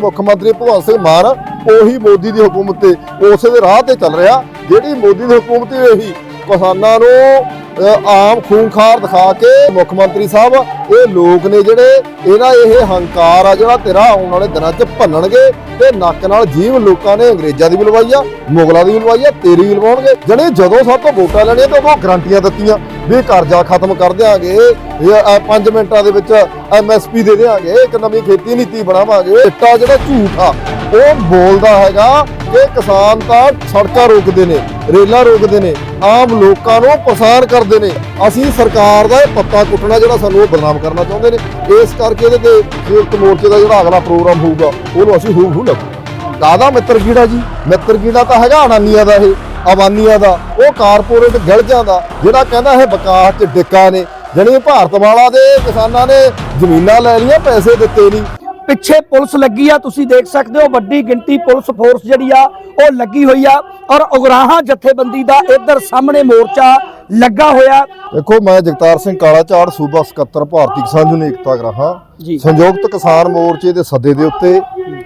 ਮੁੱਖ ਮੰਤਰੀ ਭਗਵੰਤ ਸਿੰਘ ਮਾਨ ਉਹੀ ਮੋਦੀ ਦੀ ਹਕੂਮਤ ਤੇ ਉਸੇ ਦੇ ਰਾਹ ਤੇ ਚੱਲ ਰਿਹਾ। ਜਿਹੜੀ ਮੋਦੀ ਦੀ ਹਕੂਮਤ ਹੀ ਉਹੀ ਕਿਸਾਨਾਂ ਨੂੰ ਆਮ ਖੂਨਖਾਰ ਦਿਖਾ ਕੇ ਮੁੱਖ ਮੰਤਰੀ ਸਾਹਿਬ, ਇਹ ਲੋਕ ਨੇ ਜਿਹੜੇ ਇਹਨਾਂ ਇਹ ਹੰਕਾਰ ਆ ਜਿਹੜਾ ਤੇਰਾ ਆਉਣ ਵਾਲੇ ਦਿਨਾਂ 'ਚ ਭੰਨਣਗੇ ਤੇ ਨੱਕ ਨਾਲ ਜੀਵ ਲੋਕਾਂ ਨੇ ਅੰਗਰੇਜ਼ਾਂ ਦੀ ਵੀ ਲਵਾਈ ਆ, ਮੁਗਲਾਂ ਦੀ ਵੀ ਲਵਾਈ ਆ, ਤੇਰੀ ਵੀ ਲਵਾਉਣਗੇ। ਜਣੇ ਜਦੋਂ ਸਭ ਤੋਂ ਵੋਟਾਂ ਲੈਣੀਆਂ ਤੇ ਉਦੋਂ ਗਰੰਟੀਆਂ ਦਿੱਤੀਆਂ ਵੀ ਕਰਜ਼ਾ ਖਤਮ ਕਰ ਦਿਆਂਗੇ, ਇਹ 5 ਮਿੰਟਾਂ ਦੇ ਵਿੱਚ ਐਮਐਸਪੀ ਦੇ ਦਿਆਂਗੇ, ਇੱਕ ਨਵੀਂ ਖੇਤੀ ਨੀਤੀ ਬਣਾਵਾਂਗੇ, ਇੱਟਾ ਜਿਹੜਾ ਝੂਠ ਆ ਉਹ ਬੋਲਦਾ ਹੈਗਾ ਕਿ ਕਿਸਾਨ ਤਾਂ ਸੜਕਾਂ ਰੋਕਦੇ ਨੇ, ਰੇਲਾਂ ਰੋਕਦੇ ਨੇ, ਆਮ ਲੋਕਾਂ ਨੂੰ ਪਸਾਰ ਕਰਦੇ ਨੇ। ਅਸੀਂ ਸਰਕਾਰ ਦਾ ਇਹ ਪੱਤਾ ਕੁੱਟਣਾ ਜਿਹੜਾ ਸਾਨੂੰ ਉਹ ਬਦਨਾਮ ਕਰਨਾ ਚਾਹੁੰਦੇ ਨੇ। ਇਸ ਕਰਕੇ ਇਹਦੇ ਤੇ ਸੰਯੁਕਤ ਮੋਰਚੇ ਦਾ ਜਿਹੜਾ ਅਗਲਾ ਪ੍ਰੋਗਰਾਮ ਹੋਊਗਾ, ਉਹਨੂੰ ਅਸੀਂ ਹੂ ਹੂ ਲੱਗੂ। ਦਾਦਾ ਮਿੱਤਰ ਕੀੜਾ ਜੀ, ਮਿੱਤਰ ਕੀੜਾ ਤਾਂ ਹੈਗਾ ਅਨਾਨੀਆਂ ਦਾ ਇਹ ਅਬਾਨੀਆਂ ਦਾ। ਉਹ ਕਾਰਪੋਰੇਟ ਗਿਲਜਾਂ ਦਾ, ਜਿਹੜਾ ਕਹਿੰਦਾ ਇਹ ਵਿਕਾਸ ਚ ਡਿੱਕਾ ਨੇ। ਜਣੀ ਭਾਰਤ ਵਾਲਾ ਦੇ ਕਿਸਾਨਾਂ ਨੇ ਜ਼ਮੀਨਾਂ ਲੈ ਲਈਆਂ, ਪੈਸੇ ਦਿੱਤੇ ਨਹੀਂ। ਪਿੱਛੇ ਪੁਲਿਸ ਲੱਗੀ ਆ ਤੁਸੀਂ ਦੇਖ ਸਕਦੇ ਹੋ ਵੱਡੀ ਗਿਣਤੀ ਪੁਲਿਸ ਫੋਰਸ ਜਿਹੜੀ ਆ ਉਹ ਲੱਗੀ ਹੋਈ ਆ ਔਰ ਉਗਰਾਹਾਂ ਜਥੇਬੰਦੀ ਦਾ ਇੱਧਰ ਸਾਹਮਣੇ ਮੋਰਚਾ ਲੱਗਾ ਹੋਇਆ ਦੇਖੋ ਮੈਂ ਜਗਤਾਰ ਸਿੰਘ ਕਾਲਾ ਝਾੜ ਸੂਬਾ ਸਕੱਤਰ ਭਾਰਤੀ ਕਿਸਾਨ ਯੂਨੀਅਨ ਏਕਤਾ ਗਰਾਹਾਂ। ਸੰਯੁਕਤ ਕਿਸਾਨ ਮੋਰਚੇ ਦੇ ਸੱਦੇ ਦੇ ਉੱਤੇ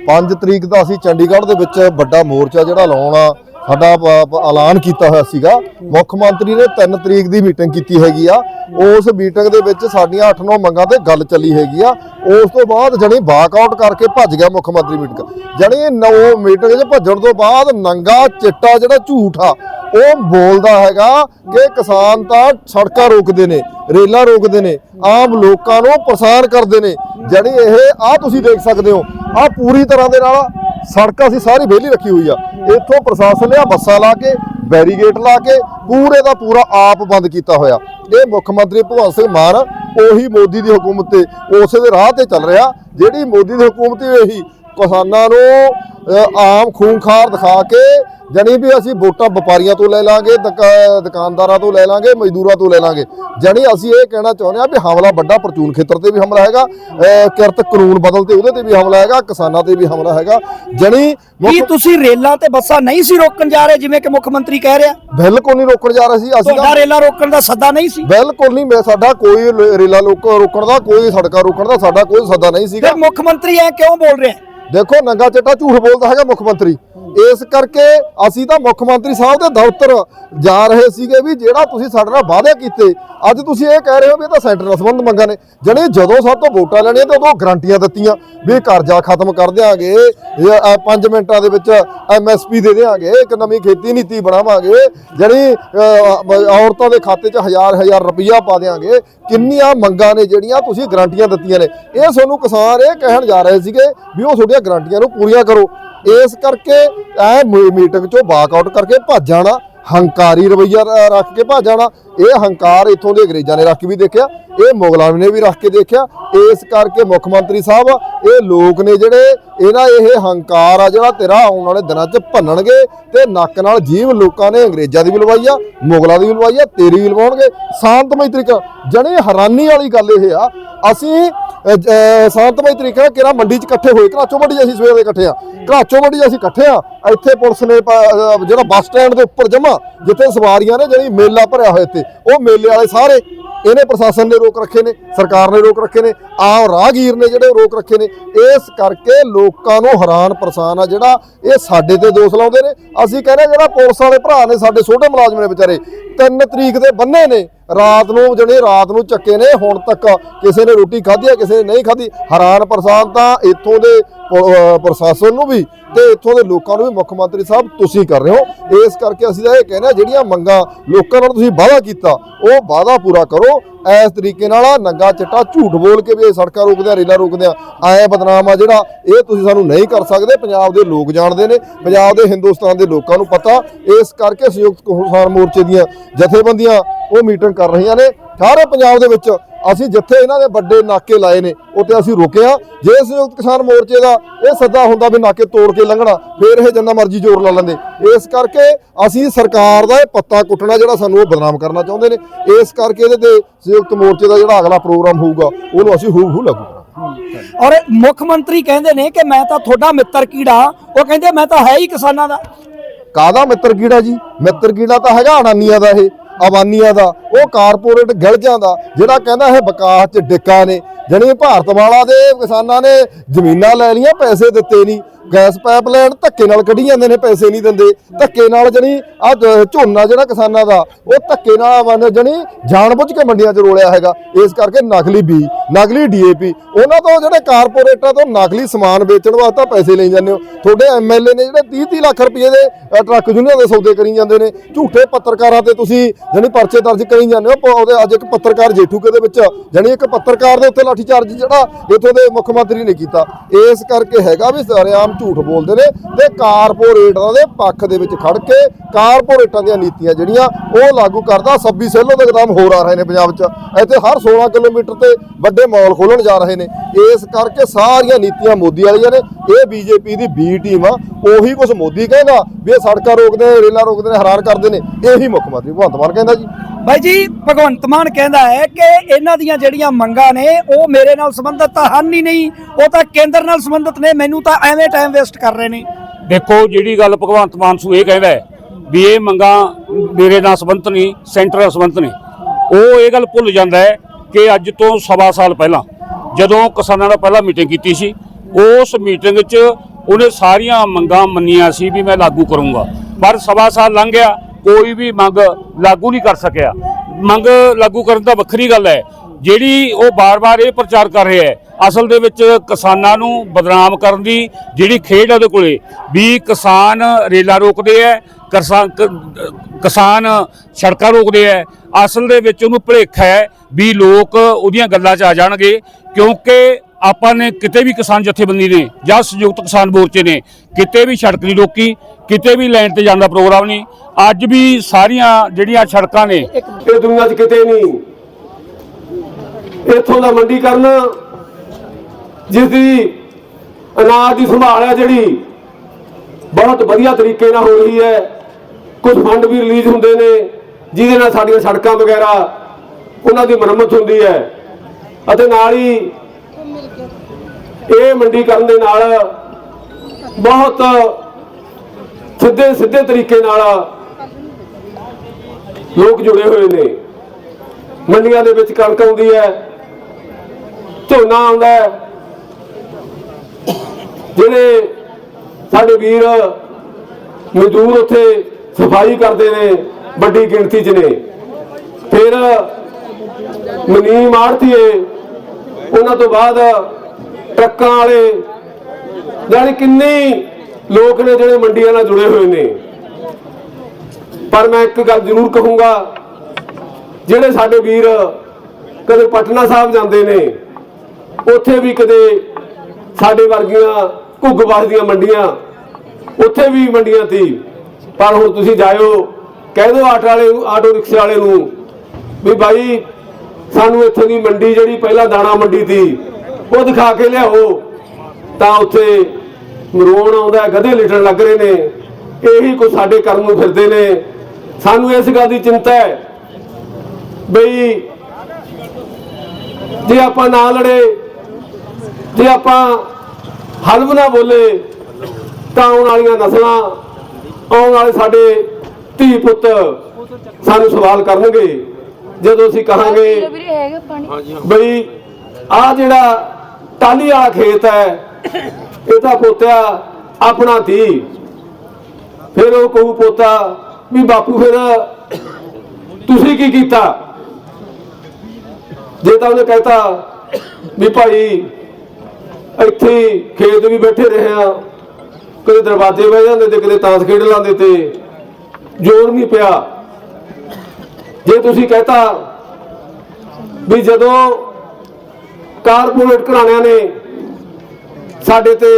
5 ਤਰੀਕ ਦਾ ਅਸੀਂ ਚੰਡੀਗੜ੍ਹ ਦੇ ਵਿੱਚ ਵੱਡਾ ਮੋਰਚਾ ਜਿਹੜਾ ਲਾਉਣਾ ਸਾਡਾ ਐਲਾਨ ਕੀਤਾ ਹੋਇਆ ਸੀਗਾ। ਮੁੱਖ ਮੰਤਰੀ ਨੇ 3 ਤਰੀਕ ਦੀ ਮੀਟਿੰਗ ਕੀਤੀ ਹੈਗੀ ਆ। ਉਸ ਮੀਟਿੰਗ ਦੇ ਵਿੱਚ ਸਾਡੀਆਂ 8-9 ਮੰਗਾਂ ਤੇ ਗੱਲ ਚੱਲੀ ਹੈਗੀ ਆ। ਉਸ ਤੋਂ ਬਾਅਦ ਜਣੀ ਵਾਕਆਊਟ ਕਰਕੇ ਭੱਜ ਗਿਆ ਮੁੱਖ ਮੰਤਰੀ ਮੀਟਿੰਗ। ਜਣੀ ਨੌ ਮੀਟਿੰਗ 'ਚ ਭੱਜਣ ਤੋਂ ਬਾਅਦ ਨੰਗਾ ਚਿੱਟਾ ਜਿਹੜਾ ਝੂਠ ਆ, ਉਹ ਬੋਲਦਾ ਹੈਗਾ ਕਿ ਕਿਸਾਨ ਤਾਂ ਸੜਕਾਂ ਰੋਕਦੇ ਨੇ, ਰੇਲਾਂ ਰੋਕਦੇ ਨੇ, ਆਮ ਲੋਕਾਂ ਨੂੰ ਪਰੇਸ਼ਾਨ ਕਰਦੇ ਨੇ। ਜਿਹੜੀ ਇਹ ਆ ਤੁਸੀਂ ਦੇਖ ਸਕਦੇ ਹੋ, ਆ ਪੂਰੀ ਤਰ੍ਹਾਂ ਦੇ ਨਾਲ ਸੜਕਾਂ ਅਸੀਂ ਸਾਰੀ ਵਿਹਲੀ ਰੱਖੀ ਹੋਈ ਆ। ਇੱਥੋਂ ਪ੍ਰਸ਼ਾਸਨ ਨੇ ਆ ਬੱਸਾਂ ਲਾ ਕੇ, ਬੈਰੀਗੇਟ ਲਾ ਕੇ, ਪੂਰੇ ਦਾ ਪੂਰਾ ਆਪ ਬੰਦ ਕੀਤਾ ਹੋਇਆ। ਇਹ ਮੁੱਖ ਮੰਤਰੀ ਭਗਵੰਤ ਸਿੰਘ ਮਾਨ ਉਹੀ ਮੋਦੀ ਦੀ ਹਕੂਮਤ ਤੇ, ਉਸੇ ਦੇ ਰਾਹ ਤੇ ਚੱਲ ਰਿਹਾ। ਜਿਹੜੀ ਮੋਦੀ ਦੀ ਹਕੂਮਤ ਹੀ ਇਹੀ ਕਿਸਾਨਾਂ ਨੂੰ ਆਮ ਖੂਨਖਾਰ ਦਿਖਾ ਕੇ ਜਣੀ ਵੀ ਅਸੀਂ ਵੋਟਾਂ ਵਪਾਰੀਆਂ ਤੋਂ ਲੈ ਲਾਂਗੇ ਦੁਕਾ- ਦੁਕਾਨਦਾਰਾਂ ਤੋਂ ਲੈ ਲਾਂਗੇ ਮਜ਼ਦੂਰਾਂ ਤੋਂ ਲੈ ਲਾਂਗੇ। ਜਣੀ ਅਸੀਂ ਇਹ ਕਹਿਣਾ ਚਾਹੁੰਦੇ ਆ ਵੀ ਹਮਲਾ ਵੱਡਾ ਪ੍ਰਚੂਨ ਖੇਤਰ ਤੇ ਵੀ ਹਮਲਾ ਹੈਗਾ ਕਿਰਤ ਕਾਨੂੰਨ ਬਦਲ ਤੇ ਉਹਦੇ ਤੇ ਵੀ ਹਮਲਾ ਹੈਗਾ ਕਿਸਾਨਾਂ ਤੇ ਵੀ ਹਮਲਾ ਹੈਗਾ। ਜਣੀ ਕੀ ਤੁਸੀਂ ਰੇਲਾਂ ਤੇ ਬੱਸਾਂ ਨਹੀਂ ਸੀ ਰੋਕਣ ਜਾ ਰਹੇ ਜਿਵੇਂ ਕਿ ਮੁੱਖ ਮੰਤਰੀ ਕਹਿ ਰਿਹਾ? ਬਿਲਕੁਲ ਨਹੀਂ ਰੋਕਣ ਜਾ ਰਹੇ ਸੀ ਅਸੀਂ ਤੁਹਾਡਾ ਤਾਂ ਰੇਲਾਂ ਰੋਕਣ ਦਾ ਸੱਦਾ ਨਹੀਂ ਸੀ। ਬਿਲਕੁਲ ਨਹੀਂ ਮੈਂ ਸਾਡਾ ਕੋਈ ਰੇਲਾ ਲੋਕ ਰੋਕਣ ਦਾ ਕੋਈ ਸੜਕਾਂ ਰੋਕਣ ਦਾ ਸਾਡਾ ਕੋਈ ਸੱਦਾ ਨਹੀਂ ਸੀਗਾ। ਮੁੱਖ ਮੰਤਰੀ ਐ ਕਿਉਂ ਬੋਲ ਰਿਹਾ? ਦੇਖੋ ਨੰਗਾ ਚਿੱਟਾ ਝੂਠ ਬੋਲਦਾ ਹੈਗਾ ਮੁੱਖ ਮੰਤਰੀ। ਇਸ ਕਰਕੇ ਅਸੀਂ ਤਾਂ ਮੁੱਖ ਮੰਤਰੀ ਸਾਹਿਬ ਦੇ ਦਫ਼ਤਰ ਜਾ ਰਹੇ ਸੀਗੇ ਵੀ ਜਿਹੜਾ ਤੁਸੀਂ ਸਾਡੇ ਨਾਲ ਵਾਅਦੇ ਕੀਤੇ, ਅੱਜ ਤੁਸੀਂ ਇਹ ਕਹਿ ਰਹੇ ਹੋ ਵੀ ਇਹ ਤਾਂ ਸੈਂਟਰ ਨਾਲ ਸੰਬੰਧ ਮੰਗਾਂ ਨੇ। ਜਣੇ ਜਦੋਂ ਸਭ ਤੋਂ ਵੋਟਾਂ ਲੈਣੀਆਂ ਤੇ ਉਦੋਂ ਗਰੰਟੀਆਂ ਦਿੱਤੀਆਂ ਵੀ ਕਰਜ਼ਾ ਖਤਮ ਕਰ ਦਿਆਂਗੇ 5 ਮਿੰਟਾਂ ਦੇ ਵਿੱਚ ਐਮਐਸਪੀ ਦੇ ਦਿਆਂਗੇ, ਇੱਕ ਨਵੀਂ ਖੇਤੀ ਨੀਤੀ ਬਣਾਵਾਂਗੇ ਜਿਹੜੀ ਔਰਤਾਂ ਦੇ ਖਾਤੇ 'ਚ ਹਜ਼ਾਰ ਹਜ਼ਾਰ ਰੁਪਈਆ ਪਾ ਦਿਆਂਗੇ, ਕਿੰਨੀਆਂ ਮੰਗਾਂ ਨੇ ਜਿਹੜੀਆਂ ਤੁਸੀਂ ਗਰੰਟੀਆਂ ਦਿੱਤੀਆਂ ਨੇ। ਇਹ ਤੁਹਾਨੂੰ ਕਿਸਾਨ ਇਹ ਕਹਿਣ ਜਾ ਰਹੇ ਸੀਗੇ ਵੀ ਉਹ ਤੁਹਾਡੀਆਂ ਗਰੰਟੀਆਂ ਨੂੰ ਪੂਰੀਆਂ ਕਰੋ। ਇਸ ਕਰਕੇ ਇਹ ਮੀਟਿੰਗ 'ਚੋਂ ਵਾਕਆਊਟ ਕਰਕੇ ਭੱਜ ਜਾਣਾ, ਹੰਕਾਰੀ ਰਵਈਆ ਰੱਖ ਕੇ ਭੱਜ ਜਾਣਾ। ਇਹ ਹੰਕਾਰ ਇੱਥੋਂ ਦੇ ਅੰਗਰੇਜ਼ਾਂ ਨੇ ਰੱਖ ਕੇ ਵੀ ਦੇਖਿਆ, ਇਹ ਮੁਗਲਾਂ ਨੇ ਵੀ ਰੱਖ ਕੇ ਦੇਖਿਆ। ਇਸ ਕਰਕੇ ਮੁੱਖ ਮੰਤਰੀ ਸਾਹਿਬ, ਇਹ ਲੋਕ ਨੇ ਜਿਹੜੇ, ਇਹਨਾਂ ਇਹ ਹੰਕਾਰ ਆ ਜਿਹੜਾ ਤੇਰਾ ਆਉਣ ਵਾਲੇ ਦਿਨਾਂ 'ਚ ਭੰਨਣਗੇ ਤੇ ਨੱਕ ਨਾਲ ਜੀਵ ਲੋਕਾਂ ਨੇ ਅੰਗਰੇਜ਼ਾਂ ਦੀ ਵੀ ਲਵਾਈ ਆ, ਮੁਗਲਾਂ ਦੀ ਵੀ ਲਵਾਈ ਆ, ਤੇਰੀ ਵੀ ਲਵਾਉਣਗੇ। ਸ਼ਾਂਤਮਈ ਤਰੀਕਾ ਜਣੇ ਹੈਰਾਨੀ ਵਾਲੀ ਗੱਲ ਇਹ ਆ, ਅਸੀਂ ਸ਼ਾਂਤਮਈ ਤਰੀਕੇ ਨਾਲ ਕਿਹੜਾ ਮੰਡੀ 'ਚ ਇਕੱਠੇ ਹੋਏ, ਘਰਾਚੋ ਮੰਡੀ 'ਚ ਅਸੀਂ ਸਵੇਰ ਦੇ ਇਕੱਠੇ ਆ ਘਰਾਚੋ ਮੰਡੀ 'ਚ ਅਸੀਂ ਇਕੱਠੇ ਆ ਇੱਥੇ ਪੁਲਿਸ ਨੇ ਜਿਹੜਾ ਬੱਸ ਸਟੈਂਡ ਦੇ ਉੱਪਰ ਜਮਾ ਜਿੱਥੇ ਸਵਾਰੀਆਂ ਨੇ ਜਿਹੜੀ ਮੇਲਾ ਭਰਿਆ ਹੋਇਆ ਇੱਥੇ, ਉਹ ਮੇਲੇ ਵਾਲੇ ਸਾਰੇ ਇਹਨੇ ਪ੍ਰਸ਼ਾਸਨ ਨੇ ਰੋਕ ਰੱਖੇ ਨੇ, ਸਰਕਾਰ ਨੇ ਰੋਕ ਰੱਖੇ ਨੇ, ਆਮ ਰਾਹਗੀਰ ਨੇ ਜਿਹੜੇ ਉਹ ਰੋਕ ਰੱਖੇ ਨੇ। ਇਸ ਕਰਕੇ ਲੋਕਾਂ ਨੂੰ ਹੈਰਾਨ ਪਰੇਸ਼ਾਨ ਆ ਜਿਹੜਾ ਇਹ ਸਾਡੇ ਤੇ ਦੋਸ਼ ਲਾਉਂਦੇ ਨੇ। ਅਸੀਂ ਕਹਿੰਦੇ ਜਿਹੜਾ ਪੁਲਿਸ ਵਾਲੇ ਭਰਾ ਨੇ ਸਾਡੇ ਛੋਟੇ ਮੁਲਾਜ਼ਮ ਨੇ ਵਿਚਾਰੇ 3 ਤਰੀਕ ਦੇ ਬੰਨੇ ਨੇ, ਰਾਤ ਨੂੰ ਜਿਹੜੇ ਰਾਤ ਨੂੰ ਚੱਕੇ ਨੇ, ਹੁਣ ਤੱਕ ਕਿਸੇ ਨੇ ਰੋਟੀ ਖਾਧੀ ਹੈ ਕਿਸੇ ਨੇ ਨਹੀਂ ਖਾਧੀ, ਹੈਰਾਨ ਪਰੇਸ਼ਾਨ ਤਾਂ ਇੱਥੋਂ ਦੇ ਪ੍ਰਸ਼ਾਸਨ ਨੂੰ ਵੀ ਤੇ ਇੱਥੋਂ ਦੇ ਲੋਕਾਂ ਨੂੰ ਵੀ ਮੁੱਖ ਮੰਤਰੀ ਸਾਹਿਬ ਤੁਸੀਂ ਕਰ ਰਹੇ ਹੋ। ਇਸ ਕਰਕੇ ਅਸੀਂ ਤਾਂ ਇਹ ਕਹਿੰਦੇ ਹਾਂ, ਜਿਹੜੀਆਂ ਮੰਗਾਂ ਲੋਕਾਂ ਨਾਲ ਤੁਸੀਂ ਵਾਅਦਾ ਕੀਤਾ, ਉਹ ਵਾਅਦਾ ਪੂਰਾ ਕਰੋ। ਇਸ ਤਰੀਕੇ ਨਾਲ ਆਹ ਨੰਗਾ ਚਿੱਟਾ ਝੂਠ ਬੋਲ ਕੇ ਵੀ ਇਹ ਸੜਕਾਂ ਰੋਕਦੇ ਆ, ਰੇਲਾਂ ਰੋਕਦੇ ਆ ਐ ਬਦਨਾਮ ਆ ਜਿਹੜਾ, ਇਹ ਤੁਸੀਂ ਸਾਨੂੰ ਨਹੀਂ ਕਰ ਸਕਦੇ। ਪੰਜਾਬ ਦੇ ਲੋਕ ਜਾਣਦੇ ਨੇ, ਪੰਜਾਬ ਦੇ ਹਿੰਦੁਸਤਾਨ ਦੇ ਲੋਕਾਂ ਨੂੰ ਪਤਾ। ਇਸ ਕਰਕੇ ਸੰਯੁਕਤ ਕਿਸਾਨ ਮੋਰਚੇ ਦੀਆਂ ਜਥੇਬੰਦੀਆਂ ਉਹ ਮੀਟਿੰਗ ਕਰ ਰਹੀਆਂ ਨੇ। ਸਾਰੇ ਪੰਜਾਬ ਦੇ ਵਿੱਚ ਅਸੀਂ ਜਿੱਥੇ ਇਹਨਾਂ ਦੇ ਵੱਡੇ ਨਾਕੇ ਲਾਏ ਨੇ ਉੱਥੇ ਅਸੀਂ ਰੁਕੇ ਆ ਜੇ ਸੰਯੁਕਤ ਕਿਸਾਨ ਮੋਰਚੇ ਦਾ ਇਹ ਸੱਦਾ ਹੁੰਦਾ ਵੀ ਨਾਕੇ ਤੋੜ ਕੇ ਲੰਘਣਾ ਫੇਰ ਇਹ ਜਿੰਨਾ ਮਰਜ਼ੀ ਜ਼ੋਰ ਲਾ ਲੈਂਦੇ। ਇਸ ਕਰਕੇ ਅਸੀਂ ਸਰਕਾਰ ਦਾ ਇਹ ਪੱਤਾ ਕੁੱਟਣਾ ਜਿਹੜਾ ਸਾਨੂੰ ਉਹ ਬਦਨਾਮ ਕਰਨਾ ਚਾਹੁੰਦੇ ਨੇ। ਇਸ ਕਰਕੇ ਇਹਦੇ ਤੇ ਸੰਯੁਕਤ ਮੋਰਚੇ ਦਾ ਜਿਹੜਾ ਅਗਲਾ ਪ੍ਰੋਗਰਾਮ ਹੋਊਗਾ ਉਹਨੂੰ ਅਸੀਂ ਹੂ ਹੂ ਲੱਗੂ ਕਰਾਂਗੇ। ਔਰ ਮੁੱਖ ਮੰਤਰੀ ਕਹਿੰਦੇ ਨੇ ਕਿ ਮੈਂ ਤਾਂ ਤੁਹਾਡਾ ਮਿੱਤਰ ਕੀੜਾ ਉਹ ਕਹਿੰਦੇ ਮੈਂ ਤਾਂ ਹੈ ਹੀ ਕਿਸਾਨਾਂ ਦਾ। ਕਾਦਾ ਮਿੱਤਰ ਕੀੜਾ ਜੀ? ਮਿੱਤਰ ਕੀੜਾ ਤਾਂ ਹੈਗਾ ਅਡਾਨੀਆਂ ਦਾ ਇਹ। ਅਵਾਨੀਆਂ ਦਾ, ਉਹ ਕਾਰਪੋਰੇਟ ਗਿਲਜਾਂ ਦਾ, ਜਿਹੜਾ ਕਹਿੰਦਾ ਇਹ ਵਿਕਾਸ 'ਚ ਡਿੱਕਾ ਨੇ। ਜਣੀ ਭਾਰਤ ਵਾਲਾ ਦੇ ਕਿਸਾਨਾਂ ਨੇ ਜ਼ਮੀਨਾਂ ਲੈ ਲਈਆਂ, ਪੈਸੇ ਦਿੱਤੇ ਨਹੀਂ। ਗੈਸ ਪਾਈਪਲਾਈਨ ਧੱਕੇ ਨਾਲ ਕੱਢੀ ਜਾਂਦੇ ਨੇ, ਪੈਸੇ ਨਹੀਂ ਦਿੰਦੇ। ਧੱਕੇ ਨਾਲ ਜਣੀ ਆ ਝੋਨਾ ਜਿਹੜਾ ਕਿਸਾਨਾਂ ਦਾ, ਉਹ ਧੱਕੇ ਨਾਲ ਮੰਨ ਜਣੀ ਜਾਣਬੁੱਝ ਕੇ ਮੰਡੀਆਂ 'ਚ ਰੋਲਿਆ ਹੈਗਾ। ਇਸ ਕਰਕੇ ਨਕਲੀ ਬੀ, ਨਕਲੀ ਡੀਏਪੀ, ਉਹਨਾਂ ਤੋਂ ਜਿਹੜੇ ਕਾਰਪੋਰੇਟਾਂ ਤੋਂ ਨਕਲੀ ਸਮਾਨ ਵੇਚਣ ਵਾਸਤੇ ਪੈਸੇ ਲਈ ਜਾਂਦੇ ਹੋ। ਤੁਹਾਡੇ ਐਮਐਲਏ ਨੇ ਜਿਹੜੇ 30 30 ਲੱਖ ਰੁਪਏ ਦੇ ਟਰੱਕ ਯੂਨੀਅਨ ਦੇ ਸੌਦੇ ਕਰੀ ਜਾਂਦੇ ਨੇ। ਝੂਠੇ ਪੱਤਰਕਾਰਾਂ ਤੇ ਤੁਸੀਂ ਜਣੀ ਪਰਚੇ ਦਰਜ ਕਰੀ ਜਾਂਦੇ ਹੋ। ਉਹਦੇ ਅੱਜ ਇੱਕ ਪੱਤਰਕਾਰ ਜੇਠੂਕੇ ਦੇ ਵਿੱਚ, ਜਣੀ ਇੱਕ ਪੱਤਰਕਾਰ ਦੇ ਉੱਤੇ ਲਾਠੀਚਾਰਜ ਜਿਹੜਾ ਇੱਥੋਂ ਦੇ ਮੁੱਖ ਮੰਤਰੀ ਨੇ ਕੀਤਾ। ਇਸ ਕਰਕੇ ਹੈਗਾ ਵੀ ਸਰਿਆਮ ਝੂਠ ਬੋਲਦੇ ਨੇ ਤੇ ਕਾਰਪੋਰੇਟਰਾਂ ਦੇ ਪੱਖ ਦੇ ਵਿੱਚ ਖੜ ਕੇ ਕਾਰਪੋਰੇਟਾਂ ਦੀਆਂ ਨੀਤੀਆਂ ਜਿਹੜੀਆਂ ਉਹ ਲਾਗੂ ਕਰਦਾ। ਸੱਬੀ ਸੈਲੋ ਦੇ ਕਦਮ ਹੋਰ ਆ ਰਹੇ ਨੇ ਪੰਜਾਬ 'ਚ। ਇੱਥੇ ਹਰ 16 ਕਿਲੋਮੀਟਰ ਤੇ ਵੱਡੇ ਮਾਲ ਖੋਲਣ ਜਾ ਰਹੇ ਨੇ। ਇਸ ਕਰਕੇ ਸਾਰੀਆਂ ਨੀਤੀਆਂ ਮੋਦੀ ਵਾਲੀਆਂ ਨੇ। ਇਹ ਬੀਜੇਪੀ ਦੀ ਬੀ ਟੀਮ ਆ। ਉਹੀ ਕੁਝ ਮੋਦੀ ਕਹਿੰਦਾ ਵੀ ਇਹ ਸੜਕਾਂ ਰੋਕਦੇ ਨੇ, ਰੇਲਾਂ ਰੋਕਦੇ ਨੇ, ਹੈਰਾਨ ਕਰਦੇ ਨੇ। ਇਹੀ ਮੁੱਖ ਮੰਤਰੀ ਭਗਵੰਤ ਮਾਨ ਕਹਿੰਦਾ ਜੀ। ਬਾਈ ਜੀ, ਭਗਵੰਤ ਮਾਨ ਕਹਿੰਦਾ ਹੈ ਕਿ ਇਹਨਾਂ ਦੀਆਂ ਜਿਹੜੀਆਂ ਮੰਗਾਂ ਨੇ, ਉਹ ਮੇਰੇ ਨਾਲ ਸੰਬੰਧਿਤ ਤਾਂ ਹਨ ਹੀ ਨਹੀਂ, ਉਹ ਤਾਂ ਕੇਂਦਰ ਨਾਲ ਸੰਬੰਧਿਤ ਨੇ, ਮੈਨੂੰ ਤਾਂ ਐਵੇਂ ਟਾਈਮ ਵੇਸਟ ਕਰ ਰਹੇ ਨੇ। ਦੇਖੋ, ਜਿਹੜੀ ਗੱਲ ਭਗਵੰਤ ਮਾਨ ਸੂ ਇਹ ਕਹਿੰਦਾ ਵੀ ਇਹ ਮੰਗਾਂ ਮੇਰੇ ਨਾਲ ਸੰਬੰਧਤ ਨਹੀਂ, ਸੈਂਟਰ ਨਾਲ ਸੰਬੰਧਤ ਨੇ। ਉਹ ਇਹ ਗੱਲ ਭੁੱਲ ਜਾਂਦਾ ਹੈ ਕਿ ਅੱਜ ਤੋਂ ਸਵਾ ਸਾਲ ਪਹਿਲਾਂ, ਜਦੋਂ ਕਿਸਾਨਾਂ ਨਾਲ ਪਹਿਲਾਂ ਮੀਟਿੰਗ ਕੀਤੀ ਸੀ, ਉਸ ਮੀਟਿੰਗ 'ਚ ਉਹਨੇ ਸਾਰੀਆਂ ਮੰਗਾਂ ਮੰਨੀਆਂ ਸੀ ਵੀ ਮੈਂ ਲਾਗੂ ਕਰੂੰਗਾ। ਪਰ ਸਵਾ ਸਾਲ ਲੰਘ ਗਿਆ ਕੋਈ ਵੀ ਮੰਗ ਲਾਗੂ ਨਹੀਂ ਕਰ ਸਕਿਆ। ਮੰਗ ਲਾਗੂ ਕਰਨ ਦਾ ਵੱਖਰੀ ਗੱਲ ਹੈ। ਜਿਹੜੀ ਉਹ ਬਾਰ-ਬਾਰ ਇਹ ਪ੍ਰਚਾਰ ਕਰ ਰਿਹਾ ਹੈ, ਅਸਲ ਦੇ ਵਿੱਚ ਕਿਸਾਨਾਂ ਨੂੰ ਬਦਨਾਮ ਕਰਨ ਦੀ ਜਿਹੜੀ ਖੇਡ ਹੈ ਉਹਦੇ ਕੋਲੇ, ਵੀ ਕਿਸਾਨ ਰੇਲਾਂ ਰੋਕਦੇ ਹੈ, ਕਿਸਾਨ ਕਿਸਾਨ ਸੜਕਾਂ ਰੋਕਦੇ ਹੈ, ਅਸਲ ਦੇ ਵਿੱਚ ਉਹਨੂੰ ਭੁਲੇਖਾ ਹੈ ਵੀ ਲੋਕ ਉਹਦੀਆਂ ਗੱਲਾਂ 'ਚ ਆ ਜਾਣਗੇ, ਕਿਉਂਕਿ ਆਪਾਂ ਨੇ ਕਿਤੇ ਵੀ ਕਿਸਾਨ ਜਥੇਬੰਦੀ ਨੇ ਜਾਂ ਸੰਯੁਕਤ ਕਿਸਾਨ ਮੋਰਚੇ ਨੇ, ਕਿਤੇ ਵੀ ਸੜਕ ਨਹੀਂ ਰੋਕੀ, ਕਿਤੇ ਵੀ ਲਾਈਨ ਤੇ ਜਾਣ ਦਾ ਪ੍ਰੋਗਰਾਮ ਨਹੀਂ ਅੱਜ ਵੀ ਸਾਰੀਆਂ ਜਿਹੜੀਆਂ ਸੜਕਾਂ ਨੇ ਇਹ ਦੁਨੀਆ 'ਚ ਕਿਤੇ ਨਹੀਂ। ਇੱਥੋਂ ਦਾ ਮੰਡੀਕਰਨ ਜਿਸ ਦੀ ਅਨਾਜ ਦੀ ਸੰਭਾਲ ਹੈ ਜਿਹੜੀ, ਬਹੁਤ ਵਧੀਆ ਤਰੀਕੇ ਨਾਲ ਹੋ ਰਹੀ ਹੈ। ਕੁਝ ਫੰਡ ਵੀ ਰਿਲੀਜ਼ ਹੁੰਦੇ ਨੇ, ਜਿਹਦੇ ਨਾਲ ਸਾਡੀਆਂ ਸੜਕਾਂ ਵਗੈਰਾ, ਉਹਨਾਂ ਦੀ ਮੁਰੰਮਤ ਹੁੰਦੀ ਹੈ। ਅਤੇ ਨਾਲ ਹੀ ਇਹ ਮੰਡੀਕਰਨ ਦੇ ਨਾਲ ਬਹੁਤ ਸਿੱਧੇ ਸਿੱਧੇ ਤਰੀਕੇ ਨਾਲ ਲੋਕ ਜੁੜੇ ਹੋਏ ਨੇ। ਮੰਡੀਆਂ ਦੇ ਵਿੱਚ ਕਣਕ ਆਉਂਦੀ ਹੈ, ਝੋਨਾ ਆਉਂਦਾ ਜਿਹੜੇ ਸਾਡੇ ਵੀਰ ਮਜ਼ਦੂਰ ਉੱਥੇ ਸਫ਼ਾਈ ਕਰਦੇ ਨੇ, ਵੱਡੀ ਗਿਣਤੀ 'ਚ ਨੇ। ਫਿਰ ਮਨੀਮ ਆੜਤੀਏ, ਉਹਨਾਂ ਤੋਂ ਬਾਅਦ ਟਰੱਕਾਂ ਵਾਲੇ ਜਾਣੀ ਕਿੰਨੇ ਲੋਕ ਨੇ ਜਿਹੜੇ ਮੰਡੀਆਂ ਨਾਲ ਜੁੜੇ ਹੋਏ ਨੇ। ਪਰ ਮੈਂ ਇੱਕ ਗੱਲ ਜ਼ਰੂਰ ਕਹੂੰਗਾ, ਜਿਹੜੇ ਸਾਡੇ ਵੀਰ ਕਦੇ ਪਟਨਾ ਸਾਹਿਬ ਜਾਂਦੇ ਨੇ, ਉੱਥੇ ਵੀ ਕਦੇ ਸਾਡੇ ਵਰਗੀਆਂ ਘੁੱਗਵਾਸ ਦੀਆਂ ਮੰਡੀਆਂ, ਉੱਥੇ ਵੀ ਮੰਡੀਆਂ ਸੀ। ਪਰ ਹੁਣ ਤੁਸੀਂ ਜਾਇਓ, ਕਹਿ ਦਿਓ ਆਟੋ ਵਾਲੇ ਆਟੋ ਰਿਕਸ਼ੇ ਵਾਲੇ ਨੂੰ ਵੀ ਭਾਈ ਸਾਨੂੰ ਇੱਥੋਂ ਦੀ ਮੰਡੀ ਜਿਹੜੀ ਪਹਿਲਾਂ ਦਾਣਾ ਮੰਡੀ ਸੀ, ਉਹ ਦਿਖਾ ਕੇ ਲਿਆਓ। ਤਾਂ ਉੱਥੇ ਮਰੋਣ ਆਉਂਦਾ, ਗਧੇ ਲਿਟਣ ਲੱਗ ਰਹੇ ਨੇ। ਇਹੀ ਕੁਝ ਸਾਡੇ ਕਰਨ ਨੂੰ ਫਿਰਦੇ ਨੇ। ਸਾਨੂੰ ਇਸ ਗੱਲ ਦੀ ਚਿੰਤਾ ਹੈ ਬਈ ਜੇ ਆਪਾਂ ਨਾ ਲੜੇ ਜੇ ਆਪਾਂ ਹਲਮ ਨਾ ਬੋਲੇ ਤਾਂ ਆਉਣ ਵਾਲੀਆਂ ਨਸਲਾਂ ਆਉਣ ਵਾਲੇ ਸਾਡੇ ਧੀ ਪੁੱਤ ਸਾਨੂੰ ਸਵਾਲ ਕਰਨਗੇ। ਜਦੋਂ ਅਸੀਂ ਕਹਾਂਗੇ ਵੀਰੇ ਹੈਗਾ ਪਾਣੀ। ਬਈ ਆ ਜਿਹੜਾ ਟਾਲੀ ਵਾਲਾ ਖੇਤ ਹੈ ਇਹ ਤਾਂ ਪੋਤਿਆ ਆਪਣਾ ਸੀ ਫਿਰ ਉਹ ਕਹੂ ਪੋਤਾ ਵੀ ਬਾਪੂ ਫਿਰ ਤੁਸੀਂ ਕੀ ਕੀਤਾ? ਜੇ ਤਾਂ ਉਹਨੇ ਕਹਿਤਾ ਵੀ ਭਾਈ ਇੱਥੇ ਹੀ ਖੇਤ ਵੀ ਬੈਠੇ ਰਹੇ ਆ, ਕਦੇ ਦਰਵਾਜ਼ੇ ਬਹਿ ਜਾਂਦੇ ਤੇ ਕਦੇ ਤਾਸ਼ ਖੇਡ ਲਾਂਦੇ ਤੇ, ਜੋਰ ਨਹੀਂ ਪਿਆ। ਜੇ ਤੁਸੀਂ ਕਹਤਾ ਵੀ ਜਦੋਂ ਕਾਰਪੋਰੇਟ ਘਰਾਣਿਆਂ ਨੇ ਸਾਡੇ ਤੇ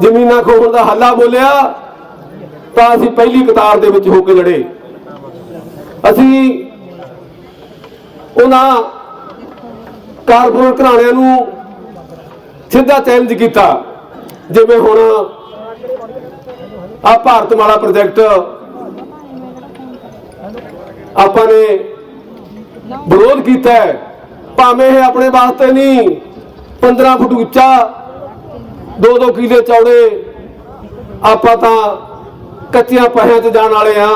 ਜ਼ਮੀਨਾਂ ਖੋਹਣ ਦਾ ਹੱਲਾ ਬੋਲਿਆ ਤਾਂ ਅਸੀਂ ਪਹਿਲੀ ਕਤਾਰ ਦੇ ਵਿੱਚ ਹੋ ਕੇ ਲੜੇ। ਅਸੀਂ ਉਹਨਾਂ ਕਾਰਪੋਰੇਟ ਘਰਾਣਿਆਂ ਨੂੰ ਸਿੱਧਾ ਚੈਲੰਜ ਕੀਤਾ, ਜਿਵੇਂ ਹੁਣ ਆ ਭਾਰਤਮਾਲਾ ਪ੍ਰੋਜੈਕਟ ਆਪਾਂ ਨੇ ਵਿਰੋਧ ਕੀਤਾ ਭਾਵੇਂ ਇਹ ਆਪਣੇ ਵਾਸਤੇ ਨਹੀਂ 15 ਫੁੱਟ ਉੱਚਾ 2-2 ਕਿਲੇ ਚੌੜੇ, ਆਪਾਂ ਤਾਂ ਕੱਚੀਆਂ ਪਹਿਆਂ 'ਚ ਜਾਣ ਵਾਲੇ ਆ।